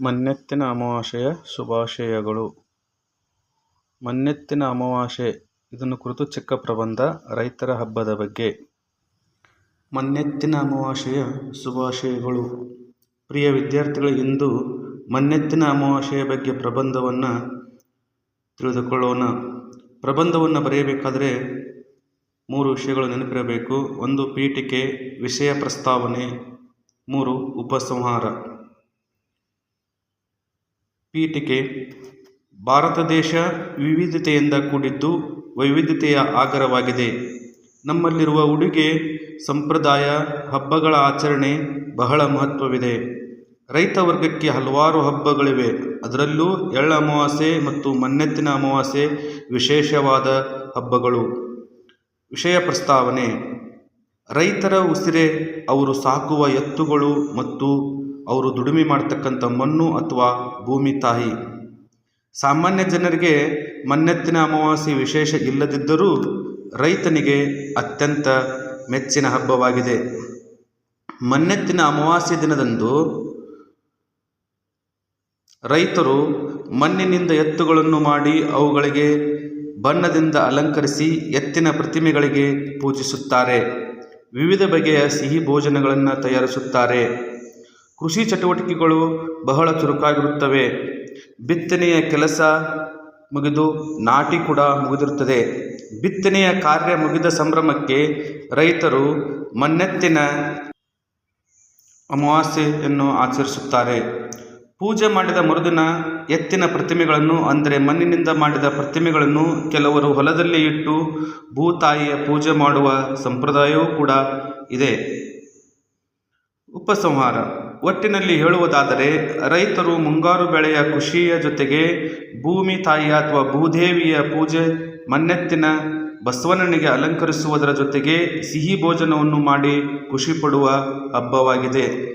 ಮಣ್ಣೆತ್ತಿನ ಅಮಾವಾಸ್ಯೆಯ ಶುಭಾಶಯಗಳು. ಮನ್ನೆತ್ತಿನ ಅಮಾವಾಸ್ಯೆ, ಇದನ್ನು ಕುರಿತು ಚಿಕ್ಕ ಪ್ರಬಂಧ, ರೈತರ ಹಬ್ಬದ ಬಗ್ಗೆ. ಮನ್ನೆತ್ತಿನ ಅಮಾವಾಸ್ಯೆಯ ಶುಭಾಶಯಗಳು. ಪ್ರಿಯ ವಿದ್ಯಾರ್ಥಿಗಳು, ಇಂದು ಮನ್ನೆತ್ತಿನ ಅಮಾವಾಸ್ಯೆಯ ಬಗ್ಗೆ ಪ್ರಬಂಧವನ್ನು ತಿಳಿದುಕೊಳ್ಳೋಣ. ಪ್ರಬಂಧವನ್ನು ಬರೆಯಬೇಕಾದರೆ ಮೂರು ವಿಷಯಗಳು ನೆನಪಿರಬೇಕು. ಒಂದು, ಪೀಠಿಕೆ, ವಿಷಯ ಪ್ರಸ್ತಾವನೆ. ಮೂರು, ಉಪಸಂಹಾರ. ಪೀಠಿಕೆ ಭಾರತ ದೇಶ ವಿವಿಧತೆಯಿಂದ ಕೂಡಿದ್ದು ವೈವಿಧ್ಯತೆಯ ಆಗರವಾಗಿದೆ. ನಮ್ಮಲ್ಲಿರುವ ಉಡುಗೆ, ಸಂಪ್ರದಾಯ, ಹಬ್ಬಗಳ ಆಚರಣೆ ಬಹಳ ಮಹತ್ವವಿದೆ. ರೈತ ವರ್ಗಕ್ಕೆ ಹಲವಾರು ಹಬ್ಬಗಳಿವೆ. ಅದರಲ್ಲೂ ಎಳ್ಳ ಅಮಾವಾಸ್ಯೆ ಮತ್ತು ಮನ್ನೆತ್ತಿನ ಅಮಾವಾಸ್ಯೆ ವಿಶೇಷವಾದ ಹಬ್ಬಗಳು. ವಿಷಯ ಪ್ರಸ್ತಾವನೆ, ರೈತರ ಉಸಿರೆ ಅವರು ಸಾಕುವ ಎತ್ತುಗಳು ಮತ್ತು ಅವರು ದುಡಿಮೆ ಮಾಡ್ತಕ್ಕಂಥ ಮಣ್ಣು ಅಥವಾ ಭೂಮಿ ತಾಯಿ. ಸಾಮಾನ್ಯ ಜನರಿಗೆ ಮನ್ನೆತ್ತಿನ ಅಮಾವಾಸ್ಯೆ ವಿಶೇಷ ಇಲ್ಲದಿದ್ದರೂ ರೈತನಿಗೆ ಅತ್ಯಂತ ಮೆಚ್ಚಿನ ಹಬ್ಬವಾಗಿದೆ. ಮನ್ನೆತ್ತಿನ ಅಮಾವಾಸ್ಯೆ ದಿನದಂದು ರೈತರು ಮಣ್ಣಿನಿಂದ ಎತ್ತುಗಳನ್ನು ಮಾಡಿ ಅವುಗಳಿಗೆ ಬಣ್ಣದಿಂದ ಅಲಂಕರಿಸಿ ಎತ್ತಿನ ಪ್ರತಿಮೆಗಳಿಗೆ ಪೂಜಿಸುತ್ತಾರೆ. ವಿವಿಧ ಬಗೆಯ ಸಿಹಿ ಭೋಜನಗಳನ್ನು ತಯಾರಿಸುತ್ತಾರೆ. ಕೃಷಿ ಚಟುವಟಿಕೆಗಳು ಬಹಳ ಚುರುಕಾಗಿರುತ್ತವೆ. ಬಿತ್ತನೆಯ ಕೆಲಸ ಮುಗಿದು ನಾಟಿ ಕೂಡ ಮುಗಿದಿರುತ್ತದೆ. ಬಿತ್ತನೆಯ ಕಾರ್ಯ ಮುಗಿದ ಸಂಭ್ರಮಕ್ಕೆ ರೈತರು ಮನ್ನೆತ್ತಿನ ಅಮಾವಾಸ್ಯೆಯನ್ನು ಆಚರಿಸುತ್ತಾರೆ. ಪೂಜೆ ಮಾಡಿದ ಮರುದಿನ ಎತ್ತಿನ ಪ್ರತಿಮೆಗಳನ್ನು ಅಂದರೆ ಮಣ್ಣಿನಿಂದ ಮಾಡಿದ ಪ್ರತಿಮೆಗಳನ್ನು ಕೆಲವರು ಹೊಲದಲ್ಲಿ ಇಟ್ಟು ಭೂತಾಯಿಯ ಪೂಜೆ ಮಾಡುವ ಸಂಪ್ರದಾಯವೂ ಕೂಡ ಇದೆ. ಉಪಸಂಹಾರ. ಒಟ್ಟಿನಲ್ಲಿ ಹೇಳುವುದಾದರೆ, ರೈತರು ಮುಂಗಾರು ಬೆಳೆಯ ಖುಷಿಯ ಜೊತೆಗೆ ಭೂಮಿ ತಾಯಿ ಅಥವಾ ಭೂದೇವಿಯ ಪೂಜೆ, ಮನ್ನೆತ್ತಿನ ಬಸವಣ್ಣನಿಗೆ ಅಲಂಕರಿಸುವುದರ ಜೊತೆಗೆ ಸಿಹಿ ಭೋಜನವನ್ನು ಮಾಡಿ ಖುಷಿಪಡುವ ಹಬ್ಬವಾಗಿದೆ.